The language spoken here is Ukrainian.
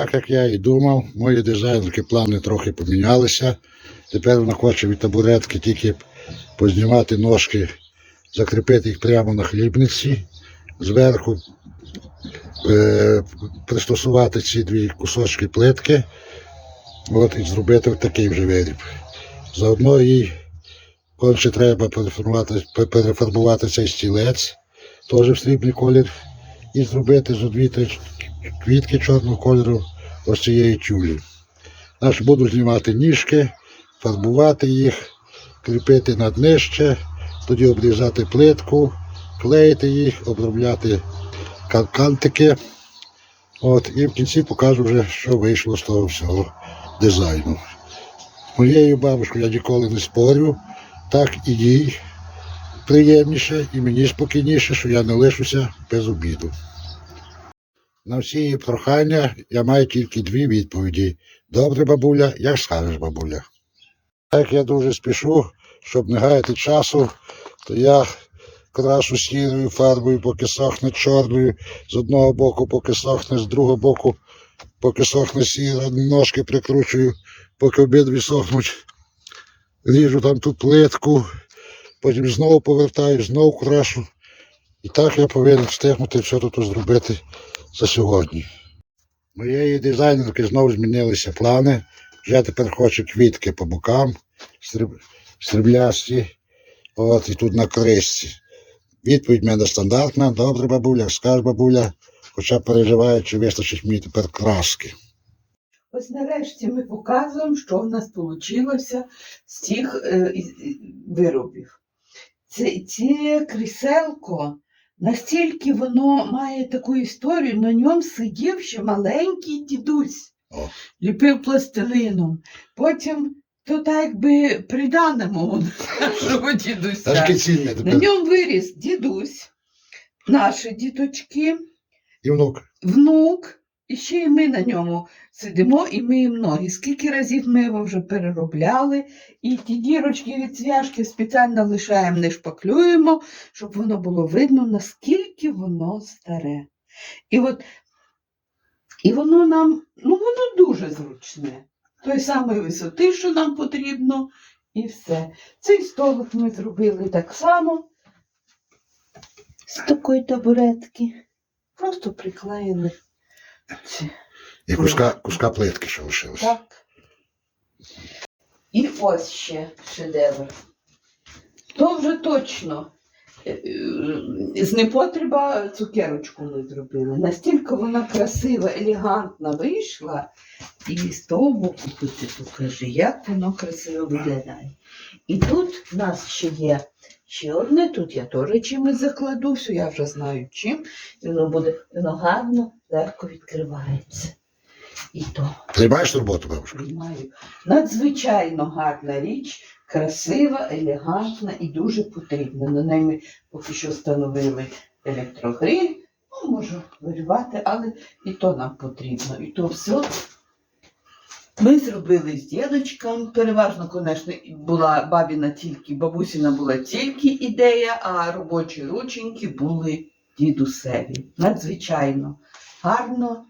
Так як я і думав, мої дизайнерські плани трохи помінялися. Тепер вона хоче від табуретки тільки познімати ножки, закріпити їх прямо на хлібниці, зверху е, пристосувати ці дві кусочки плитки от, і зробити такий вже виріб. Заодно їй конче треба переформувати, пе- перефарбувати цей стілець, теж в срібний колір, і зробити зо дві-три квітки чорного кольору ось цієї тюлі. Значить, буду знімати ніжки, фарбувати їх, кріпити на днище, тоді обрізати плитку, клеїти їх, обробляти кан- кантики. От, і в кінці покажу вже, що вийшло з того всього дизайну. Моєю бабушкою я ніколи не спорю, так і їй приємніше, і мені спокійніше, що я не лишуся без обіду. На всі прохання я маю тільки дві відповіді. Добре, бабуля, як скажеш, бабуля. Так я дуже спішу, щоб не гаяти часу, то я крашу сірою фарбою, поки сохне чорною, з одного боку, поки сохне, з другого боку, поки сохне сіра, ножки прикручую, поки обидві сохнуть. Ріжу там ту плитку, потім знову повертаю, знову крашу. І так я повинен встигнути все тут зробити за сьогодні. Моєї дизайнерки знову змінилися плани. Я тепер хочу квітки по бокам, сріблясті, от і тут на кришці. Відповідь в мене стандартна. Добре, бабуля, скаж бабуля, хоча переживаю, чи вистачить мені тепер краски. Ось нарешті ми показуємо, що в нас вийшло з цих е, виробів. Це, це кріселко, настільки воно має таку історію, на ньому сидів ще маленький дідусь, О. ліпив пластилином. Потім то так якби приданемо нашого дідуся. На ньому виріс дідусь, наші діточки І внук. внук, і ще й ми на ньому сидимо і миємо ноги. Скільки разів ми його вже переробляли, і ті дірочки від цвяшки спеціально лишаємо, не шпаклюємо, щоб воно було видно, наскільки воно старе. І от і воно нам, ну воно дуже зручне. Той самої висоти, що нам потрібно, і все. Цей столик ми зробили так само. З такої табуретки. Просто приклеїли. І куска, куска плитки, що лишилось. Так. І ось ще шедевр. То вже точно. е, е, З непотреба цукерочку ми зробили. Настільки вона красива, елегантна вийшла. І з того боку тут ти покажи, як воно красиво виглядає. І тут в нас ще є ще одне, тут я теж чимось закладу, все я вже знаю чим. І воно буде, воно гарно, легко відкривається. І то. Приймаєш роботу, бабушка? Приймаю. Надзвичайно гарна річ, красива, елегантна і дуже потрібна. На неї ми поки що встановили електрогриль. Ну, можу вирювати, але і то нам потрібно. І то все. Ми зробили з дідочком. Переважно, звісно, була бабіна тільки, бабусіна була тільки ідея, а робочі рученьки були дідусеві. Надзвичайно гарно